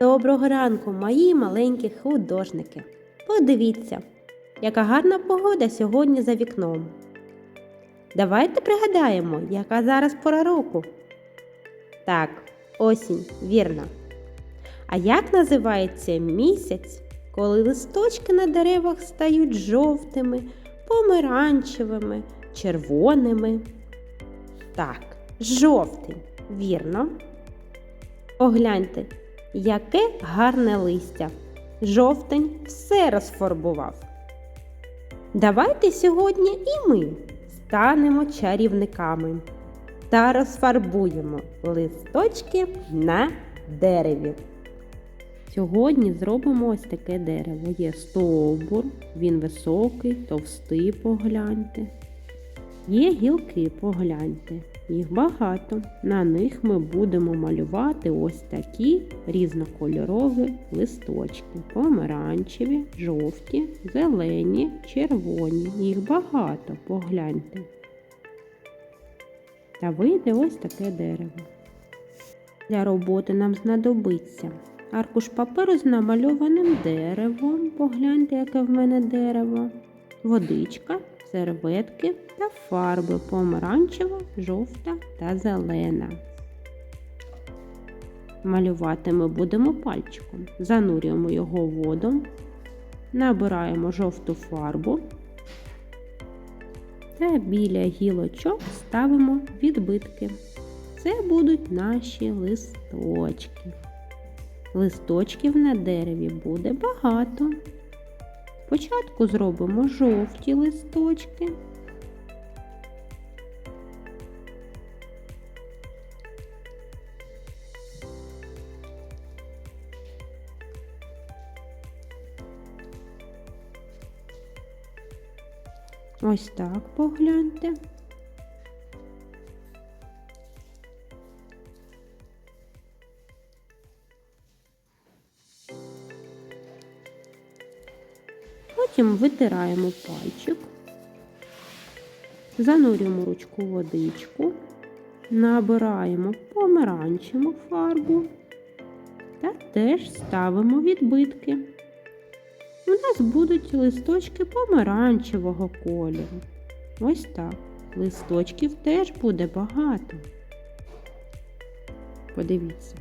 Доброго ранку, мої маленькі художники. Подивіться, яка гарна погода сьогодні за вікном. Давайте пригадаємо, яка зараз пора року. Так, осінь, вірно. А як називається місяць, коли листочки на деревах стають жовтими, помаранчевими, червоними? Так, жовтень, вірно. Погляньте, яке гарне листя. Жовтень все розфарбував. Давайте сьогодні і ми станемо чарівниками та розфарбуємо листочки на дереві. Сьогодні зробимо ось таке дерево. Є стовбур, він високий, товстий, погляньте. Є гілки, погляньте. Їх багато. На них ми будемо малювати ось такі різнокольорові листочки. Помаранчеві, жовті, зелені, червоні. Їх багато, погляньте. Та вийде ось таке дерево. Для роботи нам знадобиться аркуш паперу з намальованим деревом. Погляньте, яке в мене дерево. Водичка, серветки та фарби помаранчева, жовта та зелена. Малювати ми будемо пальчиком. Занурюємо його в воду, набираємо жовту фарбу та біля гілочок ставимо відбитки. Це будуть наші листочки. Листочків на дереві буде багато. Спочатку зробимо жовті листочки. Ось так погляньте. Потім витираємо пальчик, занурюємо ручку водичку, набираємо помаранчеву фарбу та теж ставимо відбитки. У нас будуть листочки помаранчевого кольору. Ось так. Листочків теж буде багато. Подивіться.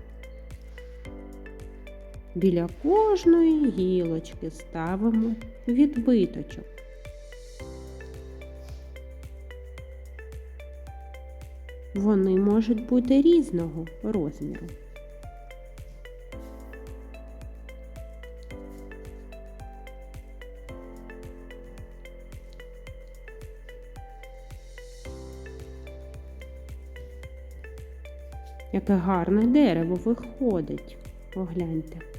Біля кожної гілочки ставимо відбиточок. Вони можуть бути різного розміру. Яке гарне дерево виходить. Погляньте.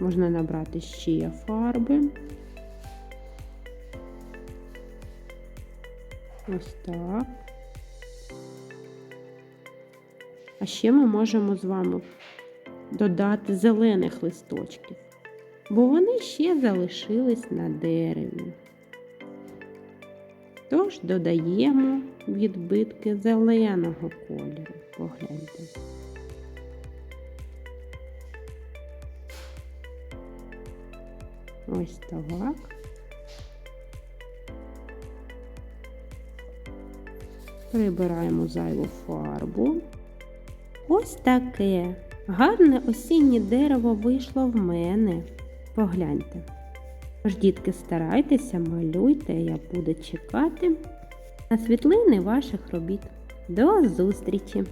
Можна набрати ще фарби. Ось так. А ще ми можемо з вами додати зелених листочків, бо вони ще залишились на дереві. Тож додаємо відбитки зеленого кольору. Погляньте. Ось так. Прибираємо зайву фарбу. Ось таке гарне осіннє дерево вийшло в мене. Погляньте. Тож, дітки, старайтеся, малюйте, я буду чекати на світлини ваших робіт. До зустрічі!